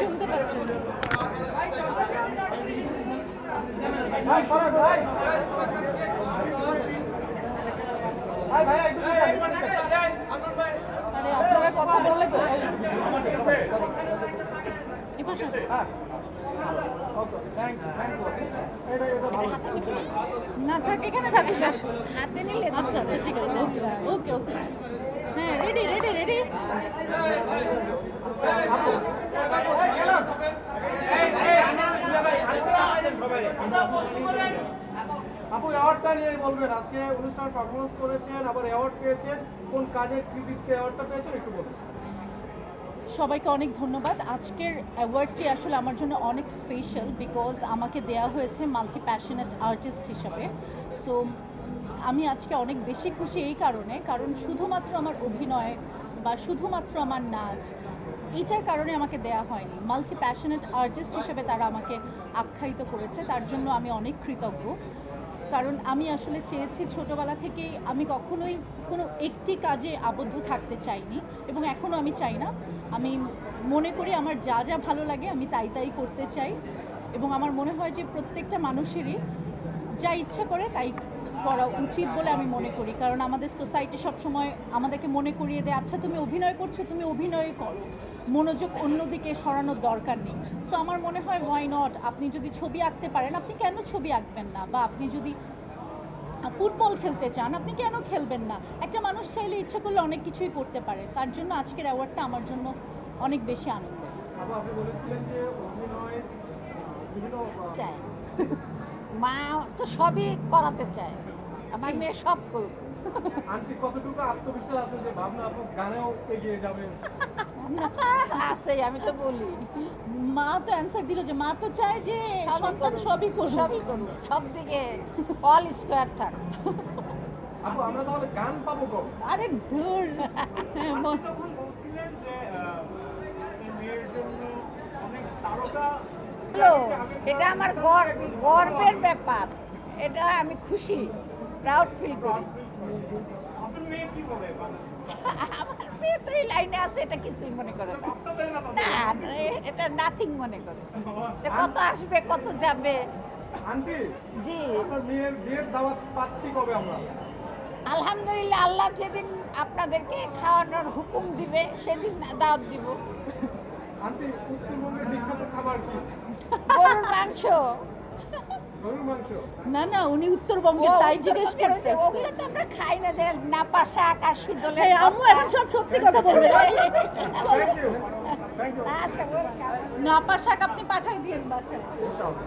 শুনতে পাচ্ছি ভাই সরেন ভাই ভাই ভাই একটু আরে আপনারা কথা বললে তো এই না থাক এখানে থাকুক হাতে নিলে আচ্ছা আচ্ছা ঠিক আছে ওকে ওকে ওকে হ্যাঁ রেডি রেডি রেডি আপু অ্যাওয়ার্ডটা নিয়ে বলবেন। আজকে অনুষ্ঠান পারফরমেন্স করেছেন, আবার অ্যাওয়ার্ড পেয়েছেন। কোন কাজের কৃতিত্বে অ্যাওয়ার্ডটা পেয়েছেন একটু বলুন। সবাইকে অনেক ধন্যবাদ। আজকের অ্যাওয়ার্ডটি আসলে আমার জন্য অনেক স্পেশাল বিকজ আমাকে দেয়া হয়েছে মাল্টি প্যাশনেট আর্টিস্ট হিসাবে। সো আমি আজকে অনেক বেশি খুশি এই কারণে, কারণ শুধুমাত্র আমার অভিনয় বা শুধুমাত্র আমার নাচ এইটার কারণে আমাকে দেয়া হয়নি। মাল্টি প্যাশনেট আর্টিস্ট হিসেবে তারা আমাকে আখ্যায়িত করেছে, তার জন্য আমি অনেক কৃতজ্ঞ। কারণ আমি আসলে চেয়েছি ছোটবেলা থেকেই আমি কখনোই কোনো একটি কাজে আবদ্ধ থাকতে চাইনি এবং এখনও আমি চাই না। আমি মনে করি আমার যা যা ভালো লাগে আমি তাই তাই করতে চাই এবং আমার মনে হয় যে প্রত্যেকটা মানুষেরই যা ইচ্ছা করে তাই করা উচিত বলে আমি মনে করি। কারণ আমাদের সোসাইটি সবসময় আমাদেরকে মনে করিয়ে দেয় আচ্ছা তুমি অভিনয় করছ তুমি অভিনয় করো। মনোযোগ অন্যদিকে সরানোর দরকার নেই। সো আমার মনে হয় ওয়াই নট আপনি যদি ছবি আঁকতে পারেন আপনি কেন ছবি আঁকবেন না? বা আপনি যদি ফুটবল খেলতে চান আপনি কেন খেলবেন না? একটা মানুষ চাইলে ইচ্ছা করলে অনেক কিছুই করতে পারে। তার জন্য আজকের অ্যাওয়ার্ডটা আমার জন্য অনেক বেশি আনন্দের। চায় মা তো সবই করাতে চায়। আমার মেয়ে সব করুক। আন্টি কতটুকু আত্মবিশ্বাস আছে যে ভাবনা আপু গানেও এগিয়ে যাবেন আছে আমি তো বলি। মা তো অ্যান্সার দিল যে মা তো চায় যে সন্তান সবই করুক। সবই করুক সব দিকে অল স্কোয়ার থাক। আপু আমরা তাহলে গান পাবো কবে আরে ধুর। হ্যাঁ, তখন বলছিলেন যে মেয়ের জন্য অনেক তারকা এটা আমার গর্ব গর্বের ব্যাপার। এটা আমি খুশি প্রাউড ফিল করি। আমার মেয়ে তো এই লাইনে আছে এটা কিছুই মনে করে না। এটা নাথিং মনে করে। যে কত আসবে কত যাবে। জি। আপনার মেয়ের বিয়ের দাওয়াত পাচ্ছি কবে আমরা? আলহামদুলিল্লাহ আল্লাহ যেদিন আপনাদেরকে খাওয়ানোর হুকুম দিবে সেদিন দাওয়াত দিব। আন্টি উত্তরবঙ্গের বিখ্যাত খাবার কি? গরুর মাংস। গরুর মাংস? না না উনি উত্তরবঙ্গের তাই জিজ্ঞেস করতেছে। ওগুলো তো আমরা খাই না যে নাপা শাক আর শীতলের হ্যাঁ আম্মু এখন সব সত্যি কথা বলবে। আচ্ছা welcome. নাপা শাক আপনি পাঠাই দিয়েন বাসায়। ইনশাআল্লাহ।